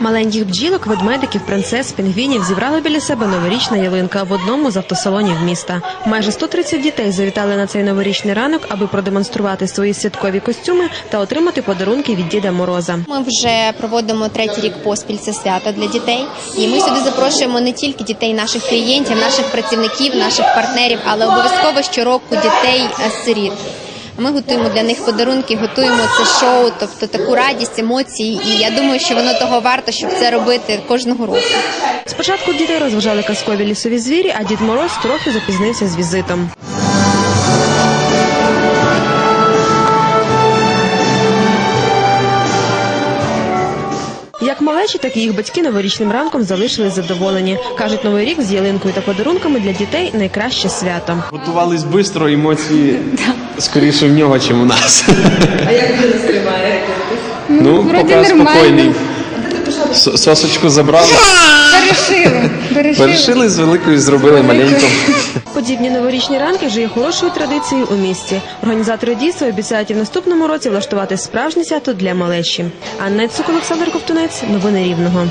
Маленьких бджілок, ведмедиків, принцес, пінгвінів зібрала біля себе новорічна ялинка в одному з автосалонів міста. Майже 130 дітей завітали на цей новорічний ранок, аби продемонструвати свої святкові костюми та отримати подарунки від Діда Мороза. Ми вже проводимо третій рік поспіль це свято для дітей, і ми сюди запрошуємо не тільки дітей наших клієнтів, наших працівників, наших партнерів, але обов'язково щороку дітей е, сиріт. Ми готуємо для них подарунки, готуємо це шоу, тобто таку радість, емоції. І я думаю, що воно того варто, щоб це робити кожного року. Спочатку дітей розважали казкові лісові звірі, а Дід Мороз трохи запізнився з візитом. Як малечі, так і їх батьки новорічним ранком залишились задоволені. кажуть, новий рік з ялинкою та подарунками для дітей найкраще свято. Готувались швидко, емоції скоріше в нього, ніж у нас. А як ви сприймає? Ну, поки нормально. спокійний. Сосочку забрали, Перешили. Перешили. перешили з великою, зробили маленьку. Подібні новорічні ранки вже є хорошою традицією у місті. Організатори дійства обіцяють і в наступному році влаштувати справжнє свято для малечі. Анна Цук, Олександр Ковтунець. Новини Рівного.